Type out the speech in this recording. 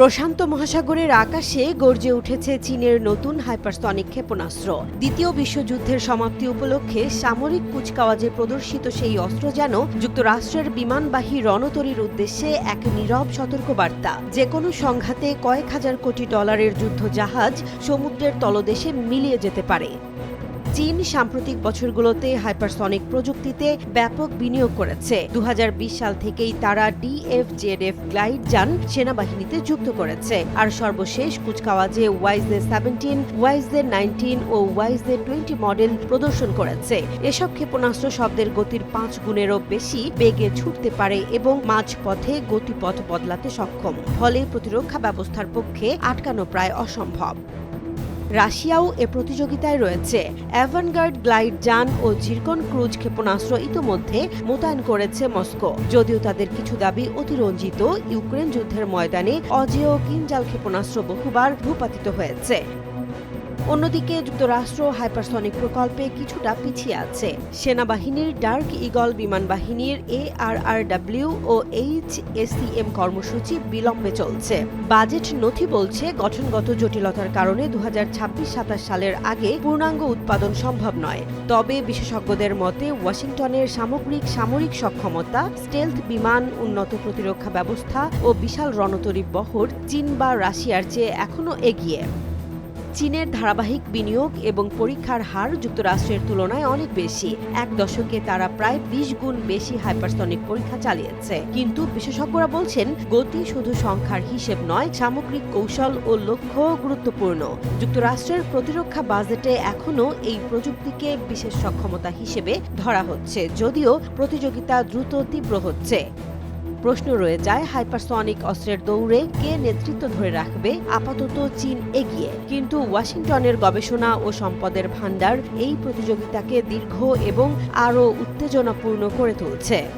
প্রশান্ত মহাসাগরের আকাশে গর্জে উঠেছে চীনের নতুন হাইপারসনিক ক্ষেপণাস্ত্র। দ্বিতীয় বিশ্বযুদ্ধের সমাপ্তি উপলক্ষে সামরিক কুচকাওয়াজে প্রদর্শিত সেই অস্ত্র যেন যুক্তরাষ্ট্রের বিমানবাহী রণতরীর উদ্দেশ্যে এক নীরব সতর্কবার্তা। যে কোনো সংঘাতে কয়েক হাজার কোটি ডলারের যুদ্ধ জাহাজ সমুদ্রের তলদেশে মিলিয়ে যেতে পারে। চীন সাম্প্রতিক বছরগুলোতে হাইপারসনিক প্রযুক্তিতে ব্যাপক বিনিয়োগ করেছে। দু হাজার বিশ সাল থেকেই তারা ডিএফজেডএফ গ্লাইড যান সেনাবাহিনীতে যুক্ত করেছে। আর সর্বশেষ কুচকাওয়াজে ওয়াইজে সেভেন্টিন, ওয়াইজে নাইনটিন ও ওয়াইজে টোয়েন্টি মডেল প্রদর্শন করেছে। এসব ক্ষেপণাস্ত্র শব্দের গতির পাঁচ গুণেরও বেশি বেগে ছুটতে পারে এবং মাঝপথে গতিপথ বদলাতে সক্ষম। ফলে প্রতিরক্ষা ব্যবস্থার পক্ষে আটকানো প্রায় অসম্ভব। রাশিয়াও এ প্রতিযোগিতায় রয়েছে। অ্যাভানগার্ড গ্লাইড যান ও জিরকন ক্রুজ ক্ষেপণাস্ত্র ইতোমধ্যে মোতায়েন করেছে মস্কো। যদিও তাদের কিছু দাবি অতিরঞ্জিত, ইউক্রেন যুদ্ধের ময়দানে অজেয় কিনজাল ক্ষেপণাস্ত্র বহুবার ভূপাতিত হয়েছে। অন্যদিকে যুক্তরাষ্ট্র হাইপারসনিক প্রকল্পে কিছুটা পিছিয়ে আছে। সেনাবাহিনীর ডার্ক ইগল বিমান বাহিনীর এ এআরআরডব্লিউ ও এইচ এসিএম কর্মসূচি বিলম্বে চলছে। বাজেট নথি বলছে, গঠনগত জটিলতার কারণে দু হাজার সালের আগে পূর্ণাঙ্গ উৎপাদন সম্ভব নয়। তবে বিশেষজ্ঞদের মতে, ওয়াশিংটনের সামগ্রিক সামরিক সক্ষমতা, স্টেলথ বিমান উন্নত প্রতিরক্ষা ব্যবস্থা ও বিশাল রণতরী বহর চীন বা রাশিয়ার চেয়ে এখনও এগিয়ে। চীনের ধারাবাহিক বিনিয়োগ এবং পরীক্ষার হার যুক্তরাষ্ট্রের তুলনায় অনেক বেশি। এক দশকে তারা প্রায় বিশ গুণ বেশি হাইপারসনিক পরীক্ষা চালিয়েছে। কিন্তু বিশেষজ্ঞরা বলছেন, গতি শুধু সংখ্যার হিসেব নয়, সামগ্রিক কৌশল ও লক্ষ্য গুরুত্বপূর্ণ। যুক্তরাষ্ট্রের প্রতিরক্ষা বাজেটে এখনও এই প্রযুক্তিকে বিশেষ সক্ষমতা হিসেবে ধরা হচ্ছে, যদিও প্রতিযোগিতা দ্রুত তীব্র হচ্ছে। প্রশ্ন রয়ে যায়, হাইপারসনিক অস্ত্রের দৌড়ে কে নেতৃত্ব ধরে রাখবে? আপাতত চীন এগিয়ে। কিন্তু ওয়াশিংটনের গবেষণা ও সম্পদের ভাণ্ডার এই প্রতিযোগিতাকে দীর্ঘ এবং আরও উত্তেজনাপূর্ণ করে তুলছে।